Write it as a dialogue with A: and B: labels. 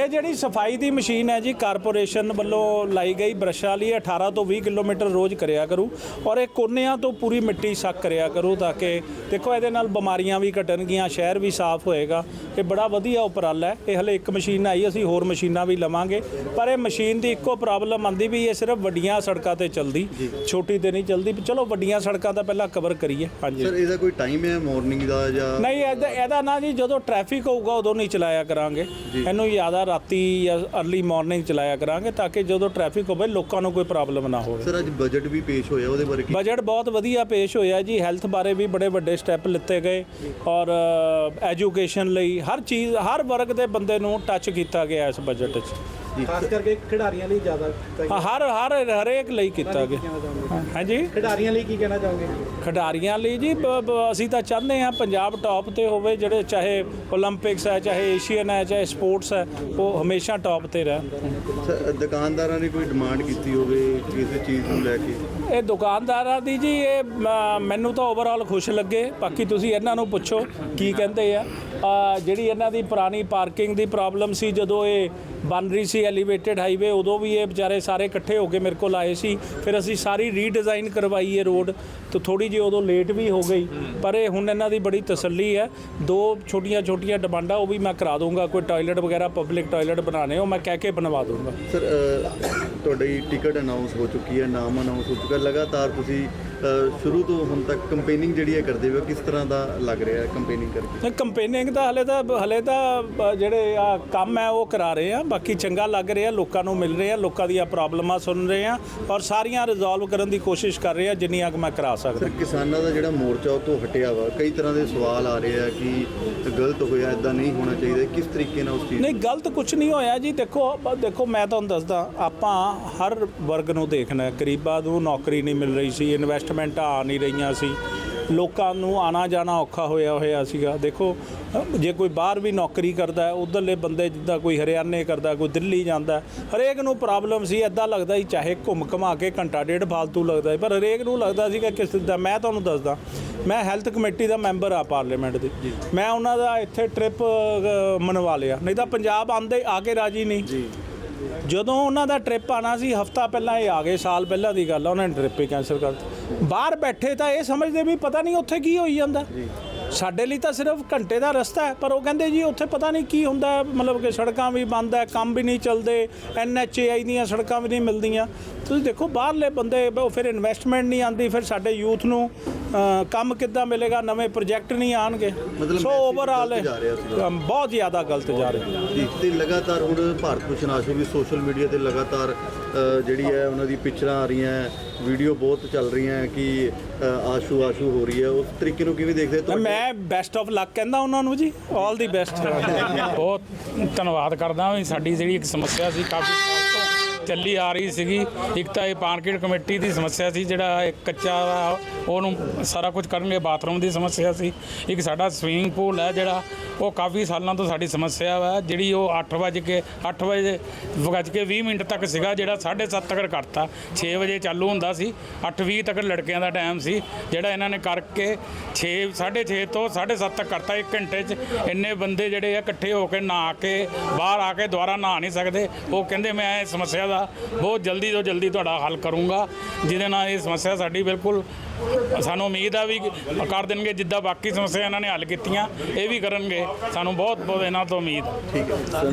A: ਇਹ ਜਿਹੜੀ ਸਫ਼ਾਈ ਦੀ ਮਸ਼ੀਨ ਹੈ ਜੀ ਕਾਰਪੋਰੇਸ਼ਨ ਵੱਲੋਂ ਲਾਈ ਗਈ ਬਰਸ਼ਾਂ ਲਈ ਇਹ 18 ਤੋਂ 20 ਕਿਲੋਮੀਟਰ ਰੋਜ਼ ਕਰਿਆ ਕਰੂ ਔਰ ਇਹ ਕੋਨਿਆਂ ਤੋਂ ਪੂਰੀ ਮਿੱਟੀ ਸੱਕ ਕਰਿਆ ਕਰੂ ਤਾਂ ਕਿ ਦੇਖੋ ਇਹਦੇ ਨਾਲ ਬਿਮਾਰੀਆਂ ਵੀ ਘਟਣਗੀਆਂ ਸ਼ਹਿਰ ਵੀ ਸਾਫ਼ ਹੋਏਗਾ ਇਹ ਬੜਾ ਵਧੀਆ ਉਪਰਾਲਾ ਹੈ। ਇਹ ਹਲੇ ਇੱਕ ਮਸ਼ੀਨ ਆਈ ਅਸੀਂ ਹੋਰ ਮਸ਼ੀਨਾਂ ਵੀ ਲਵਾਂਗੇ। ਪਰ ਇਹ ਮਸ਼ੀਨ ਦੀ ਇੱਕੋ ਪ੍ਰੋਬਲਮ ਆਂਦੀ ਵੀ ਇਹ ਸਿਰਫ ਵੱਡੀਆਂ ਸੜਕਾਂ ਤੇ ਚੱਲਦੀ ਛੋਟੀ ਤੇ ਨਹੀਂ ਚੱਲਦੀ। ਚਲੋ ਵੱਡੀਆਂ ਸੜਕਾਂ ਤਾਂ ਪਹਿਲਾਂ ਕਵਰ ਕਰੀਏ। ਹਾਂਜੀ।
B: ਸਰ ਇਹਦਾ ਕੋਈ ਟਾਈਮ ਹੈ ਮਾਰਨਿੰਗ ਦਾ ਜਾਂ
A: ਨਹੀਂ ਇਹਦਾ ਇਹਦਾ ਨਾ ਜੀ ਜਦੋਂ ਟ੍ਰੈਫਿਕ ਹੋਊਗਾ ਉਦੋਂ ਨਹੀਂ ਚਲਾਇਆ ਕਰਾਂਗੇ। ਇਹਨੂੰ ਜ਼ਿਆਦਾ ਰਾਤੀ ਜਾਂ ਅਰਲੀ ਮਾਰਨਿੰਗ ਚਲਾਇਆ ਕਰਾਂਗੇ ਤਾਂ ਕਿ ਜਦੋਂ ਟ੍ਰੈਫਿਕ ਹੋਵੇ ਲੋਕਾਂ ਨੂੰ ਕੋਈ ਪ੍ਰੋਬਲਮ ਨਾ ਹੋਵੇ।
B: ਸਰ ਅੱਜ ਬਜਟ ਵੀ ਪੇਸ਼ ਹੋਇਆ ਉਹਦੇ ਬਾਰੇ ਕੀ
A: ਬਜਟ ਬਹੁਤ ਵਧੀਆ ਪੇਸ਼ ਹੋਇਆ ਜੀ। ਹੈਲਥ ਬਾਰੇ ਵੀ ਬੜੇ ਵੱਡੇ ਸਟੈਪ ਲਿੱਤੇ ਗਏ ਔਰ ਐਜੂਕੇਸ਼ਨ ਲਈ ਹਰ ਚੀਜ਼ ਹਰ ਵਰਗ ਦੇ ਬੰਦੇ ਨੂੰ ਟੱਚ ਕੀਤਾ ਗਿਆ ਇਸ ਬਜਟ 'ਚ।
C: ਖਾਸ ਕਰਕੇ ਖਿਡਾਰੀਆਂ ਲਈ ਜ਼ਿਆਦਾ
A: ਹਰ ਹਰ ਹਰੇਕ ਲਈ ਕੀਤਾ ਗਿਆ। ਹਾਂਜੀ
C: ਖਿਡਾਰੀਆਂ ਲਈ ਕੀ ਕਹਿਣਾ ਚਾਹੋਗੇ?
A: ਖਿਡਾਰੀਆਂ ਲਈ ਜੀ ਅਸੀਂ ਤਾਂ ਚਾਹੁੰਦੇ ਆ ਪੰਜਾਬ ਟੌਪ ਤੇ ਹੋਵੇ ਜਿਹੜੇ ਚਾਹੇ 올림픽ਸ ਹੈ ਚਾਹੇ ਏਸ਼ੀਅਨ ਹੈ ਚਾਹੇ ਸਪੋਰਟਸ ਹੈ ਉਹ ਹਮੇਸ਼ਾ ਟੌਪ ਤੇ
B: ਰਹੇ ਦੁਕਾਨਦਾਰਾਂ ਨੇ ਕੋਈ ਡਿਮਾਂਡ ਕੀਤੀ ਹੋਵੇ ਕਿਸੇ ਚੀਜ਼ ਨੂੰ ਲੈ ਕੇ?
A: ਇਹ ਦੁਕਾਨਦਾਰਾਂ ਦੀ ਜੀ ਇਹ ਮ- ਮੈਨੂੰ ਤਾਂ ਓਵਰਆਲ ਖੁਸ਼ ਲੱਗੇ। ਬਾਕੀ ਤੁਸੀਂ ਇਹਨਾਂ ਨੂੰ ਪੁੱਛੋ ਕੀ ਕਹਿੰਦੇ ਆ। ਆ, ਜਿਹੜੀ ਇਹਨਾਂ ਦੀ ਪੁਰਾਣੀ ਪਾਰਕਿੰਗ ਦੀ ਪ੍ਰੋਬਲਮ ਸੀ ਜਦੋਂ ਇਹ ਬਣ ਰਹੀ ਸੀ ਐਲੀਵੇਟਡ ਹਾਈਵੇ ਉਦੋਂ ਵੀ ਇਹ ਵਿਚਾਰੇ ਸਾਰੇ ਇਕੱਠੇ ਹੋ ਕੇ ਮੇਰੇ ਕੋਲ ਆਏ ਸੀ। ਫਿਰ ਅਸੀਂ ਸਾਰੀ ਰੀਡਿਜ਼ਾਈਨ ਕਰਵਾਈ ਇਹ ਰੋਡ ਤੇ ਥੋੜੀ ਜਿਹੀ ਉਦੋਂ ਲੇਟ ਵੀ ਹੋ ਗਈ। ਪਰ ਇਹ ਹੁਣ ਇਹਨਾਂ ਦੀ ਬੜੀ ਤਸੱਲੀ ਹੈ। ਦੋ ਛੋਟੀਆਂ ਛੋਟੀਆਂ ਡਿਮਾਂਡਾਂ ਉਹ ਵੀ ਮੈਂ ਕਰਾ ਦੂੰਗਾ ਕੋਈ ਟਾਇਲਟ ਵਗੈਰਾ ਪਬਲਿਕ ਟਾਇਲਟ ਬਣਾਣੇ ਉਹ ਮੈਂ ਕਹਿ ਕੇ ਬਣਵਾ ਦੂੰਗਾ
B: ਸਰ ਅ, ਤੁਹਾਡੀ ਟਿਕਟ ਅਨਾਉਂਸ ਹੋ ਚੁੱਕੀ ਹੈ ਨਾਮ ਅਨਾਉਂਸ ਹੋ ਚੁੱਕਾ। ਲਗਾਤਾਰ ਤੁਸੀਂ ਸ਼ੁਰੂ ਤੋਂ ਹੁਣ ਤੱਕ ਕੰਪੇਨਿੰਗ ਜਿਹੜੀ ਹੈ ਕਰਦੇ ਹੋ ਕਿਸ ਤਰ੍ਹਾਂ ਦਾ ਲੱਗ ਰਿਹਾ ਹੈ ਕੰਪੇਨਿੰਗ ਕਰਕੇ
A: ਕੰਪੇਨਿੰਗ ਤਾਂ ਹਲੇ ਤਾਂ ਹਲੇ ਤਾਂ ਜਿਹੜੇ ਆ ਕੰਮ ਹੈ ਉਹ ਕਰਾ ਰਹੇ ਆ ਬਾਕੀ ਚੰਗਾ ਲੱਗ ਰਿਹਾ ਲੋਕਾਂ ਨੂੰ ਮਿਲ ਰਿਹਾ ਲੋਕਾਂ ਦੀਆਂ ਪ੍ਰੋਬਲਮਾਂ ਸੁਣ ਰਹੇ ਆ ਔਰ ਸਾਰੀਆਂ ਰਿਜ਼ੋਲਵ ਕਰਨ ਦੀ ਕੋਸ਼ਿਸ਼ ਕਰ ਰਹੇ ਆ ਜਿੰਨੀਆਂ ਕੁ ਮੈਂ ਕਰਾ ਸਕਦਾ
B: ਸਰ ਕਿਸਾਨਾਂ ਦਾ ਜਿਹੜਾ ਮੋਰਚਾ ਉਹ ਤੋਂ ਹਟਿਆ ਵਾ ਕਈ ਤਰ੍ਹਾਂ ਦੇ ਸਵਾਲ ਆ ਰਹੇ ਆ ਕਿ ਗਲਤ ਹੋਇਆ ਇਦਾਂ ਨਹੀਂ ਹੋਣਾ ਚਾਹੀਦਾ ਕਿਸ ਤਰੀਕੇ ਨਾਲ ਉਸ ਚੀਜ਼
A: ਨਹੀਂ ਗਲਤ ਕੁਝ ਨਹੀਂ ਹੋਇਆ ਜੀ ਦੇਖੋ ਦੇਖੋ ਮੈਂ ਤੁਹਾਨੂੰ ਦੱਸਦਾ ਆਪਾਂ ਹਰ ਵਰਗ ਨੂੰ ਦੇਖਣਾ ਹੈ। ਗਰੀਬਾਂ ਨੂੰ ਨੌਕਰੀ ਨਹੀਂ ਮਿਲ ਰਹੀ ਸੀ ਇਨਵੈਸਟਮੈਂਟਾਂ ਆ ਨਹੀਂ ਰਹੀਆਂ ਸੀ। ਲੋਕਾਂ ਨੂੰ ਆਣਾ ਜਾਣਾ ਔਖਾ ਹੋਇਆ ਹੋਇਆ ਸੀਗਾ। ਦੇਖੋ ਜੇ ਕੋਈ ਬਾਹਰ ਵੀ ਨੌਕਰੀ ਕਰਦਾ ਹੈ ਉਧਰਲੇ ਬੰਦੇ ਜਿੱਦਾਂ ਕੋਈ ਹਰਿਆਣੇ ਕਰਦਾ ਕੋਈ ਦਿੱਲੀ ਜਾਂਦਾ ਹਰੇਕ ਨੂੰ ਪ੍ਰੋਬਲਮ ਸੀ ਐਦਾਂ ਲੱਗਦਾ ਸੀ ਚਾਹੇ ਘੁੰਮ ਘਮਾ ਕੇ ਘੰਟਾ ਡੇਢ ਫਾਲਤੂ ਲੱਗਦਾ ਸੀ ਪਰ ਹਰੇਕ ਨੂੰ ਲੱਗਦਾ ਸੀ ਕਿ ਕਿਸ ਦਾ ਮੈਂ ਤੁਹਾਨੂੰ ਦੱਸਦਾ ਮੈਂ ਹੈਲਥ ਕਮੇਟੀ ਦਾ ਮੈਂਬਰ ਆ ਪਾਰਲੀਮੈਂਟ ਦੀ। ਮੈਂ ਉਹਨਾਂ ਦਾ ਇੱਥੇ ਟ੍ਰਿਪ ਮਨਵਾ ਲਿਆ। ਨਹੀਂ ਤਾਂ ਪੰਜਾਬ ਆਂਦੇ ਆ ਕੇ ਰਾਜੀ ਨਹੀਂ। ਜੀ। ਜਦੋਂ ਉਹਨਾਂ ਦਾ ਟ੍ਰਿਪ ਆਣਾ ਸੀ, ਹਫਤਾ ਪਹਿਲਾਂ ਇਹ ਆ ਗਏ, ਸਾਲ ਪਹਿਲਾਂ ਦੀ ਗੱਲ ਆ, ਉਹਨਾਂ ਨੇ ਟ੍ਰਿਪ ਹੀ ਕੈਨਸਲ ਕਰ ਬਾਹਰ ਬੈਠੇ ਤਾਂ ਇਹ ਸਮਝਦੇ ਵੀ ਪਤਾ ਨਹੀਂ ਉੱਥੇ ਕੀ ਹੋਈ ਜਾਂਦਾ। ਸਾਡੇ ਲਈ ਤਾਂ ਸਿਰਫ ਘੰਟੇ ਦਾ ਰਸਤਾ ਹੈ ਪਰ ਉਹ ਕਹਿੰਦੇ ਜੀ ਉੱਥੇ ਪਤਾ ਨਹੀਂ ਕੀ ਹੁੰਦਾ ਮਤਲਬ ਕਿ ਸੜਕਾਂ ਵੀ ਬੰਦ ਹੈ ਕੰਮ ਵੀ ਨਹੀਂ ਚੱਲਦੇ ਐਨਐਚਏਆਈ ਦੀਆਂ ਸੜਕਾਂ ਵੀ ਨਹੀਂ ਮਿਲਦੀਆਂ। ਤੁਸੀਂ ਦੇਖੋ ਬਾਹਰਲੇ ਬੰਦੇ ਉਹ ਫਿਰ ਇਨਵੈਸਟਮੈਂਟ ਨਹੀਂ ਆਂਦੀ ਫਿਰ ਸਾਡੇ ਯੂਥ ਨੂੰ ਕੰਮ ਕਿੱਦਾਂ ਮਿਲੇਗਾ ਨਵੇਂ ਪ੍ਰੋਜੈਕਟ ਨਹੀਂ ਆਣਗੇ ਸੋ ਓਵਰਆਲ। ਬਹੁਤ ਜ਼ਿਆਦਾ ਗਲਤ ਜਾ ਰਿਹਾ।
B: ਜੀ ਤੇ ਲਗਾਤਾਰ ਹੁਣ ਭਾਰਤ ਭੂਸ਼ਣ ਆਸ਼ੂ ਵੀ ਸੋਸ਼ਲ ਮੀਡੀਆ ਤੇ ਲਗਾਤਾਰ ਜਿਹੜੀ ਹੈ ਉਹਨਾਂ ਦੀ ਪਿਕਚਰਾਂ ਆ ਰਹੀਆਂ ਵੀਡੀਓ ਬਹੁਤ ਚੱਲ ਰਹੀਆਂ ਹੈ ਕਿ ਆਸ਼ੂ ਆਸ਼ੂ ਹੋ ਰਹੀ ਹੈ। ਉਸ ਤਰੀਕੇ ਨੂੰ ਕਿਵੇਂ ਦੇਖਦੇ ਤੁਹਾਡੇ-
A: ਮੈਂ ਬੈਸਟ ਆਫ ਲੱਕ ਕਹਿੰਦਾ ਉਹਨਾਂ ਨੂੰ ਜੀ। 올 ਦੀ ਬੈਸਟ
D: ਬਹੁਤ ਧੰਨਵਾਦ ਕਰਦਾ ਵੀ ਸਾਡੀ ਜਿਹੜੀ ਇੱਕ ਸਮੱਸਿਆ ਸੀ ਕਾਫੀ ਚੱਲੀ ਆ ਰਹੀ ਸੀਗੀ। ਇੱਕ ਤਾਂ ਇਹ ਮਾਰਕੀਟ ਕਮੇਟੀ ਦੀ ਸਮੱਸਿਆ ਸੀ ਜਿਹੜਾ ਇੱਕ ਕੱਚਾ ਵਾ, ਉਹਨੂੰ ਸਾਰਾ ਕੁਝ ਕਰਨਗੇ ਬਾਥਰੂਮ ਦੀ ਸਮੱਸਿਆ ਸੀ। ਇੱਕ ਸਾਡਾ ਸਵਿਮਿੰਗ ਪੂਲ ਹੈ ਜਿਹੜਾ ਉਹ ਕਾਫੀ ਸਾਲਾਂ ਤੋਂ ਸਾਡੀ ਸਮੱਸਿਆ ਵਾ ਜਿਹੜੀ ਉਹ 8 ਵਜੇ ਕੇ 8 ਵਜੇ ਵੱਜ ਕੇ 20 ਮਿੰਟ ਤੱਕ ਸੀਗਾ ਜਿਹੜਾ 7:30 ਤੱਕ ਕਰਤਾ। 6 ਵਜੇ ਚਾਲੂ ਹੁੰਦਾ ਸੀ 8:20 ਤੱਕ ਲੜਕਿਆਂ ਦਾ ਟਾਈਮ ਸੀ ਜਿਹੜਾ ਇਹਨਾਂ ਨੇ ਕਰਕੇ 6 6:30 ਤੋਂ 7:30 ਤੱਕ ਕਰਤਾ 1 ਘੰਟੇ 'ਚ। ਇੰਨੇ ਬੰਦੇ ਜਿਹੜੇ ਆ ਇਕੱਠੇ ਹੋ ਕੇ ਨਹਾ ਕੇ ਬਾਹਰ ਆ ਕੇ ਦੁਬਾਰਾ ਨਹਾ ਨਹੀਂ ਸਕਦੇ। ਉਹ ਕਹਿੰਦੇ ਮੈਂ ਇਹ ਸਮੱਸਿਆ ਦਾ ਬਹੁਤ ਜਲਦੀ ਤੋਂ ਜਲਦੀ ਤੁਹਾਡਾ ਹੱਲ ਕਰੂੰਗਾ। ਜਿਹਦੇ ਨਾਲ ਇਹ ਸਮੱਸਿਆ ਸਾਡੀ ਬਿਲਕੁਲ, ਸਾਨੂੰ ਉਮੀਦ ਆ ਵੀ ਕਰ ਦੇਣਗੇ, ਜਿੱਦਾਂ ਬਾਕੀ ਸਮੱਸਿਆ ਇਹਨਾਂ ਨੇ ਹੱਲ ਕੀਤੀਆਂ, ਇਹ ਵੀ ਕਰਨਗੇ। ਸਾਨੂੰ ਬਹੁਤ ਬਹੁਤ ਇਹਨਾਂ ਤੋਂ ਉਮੀਦ
B: ਠੀਕ ਹੈ।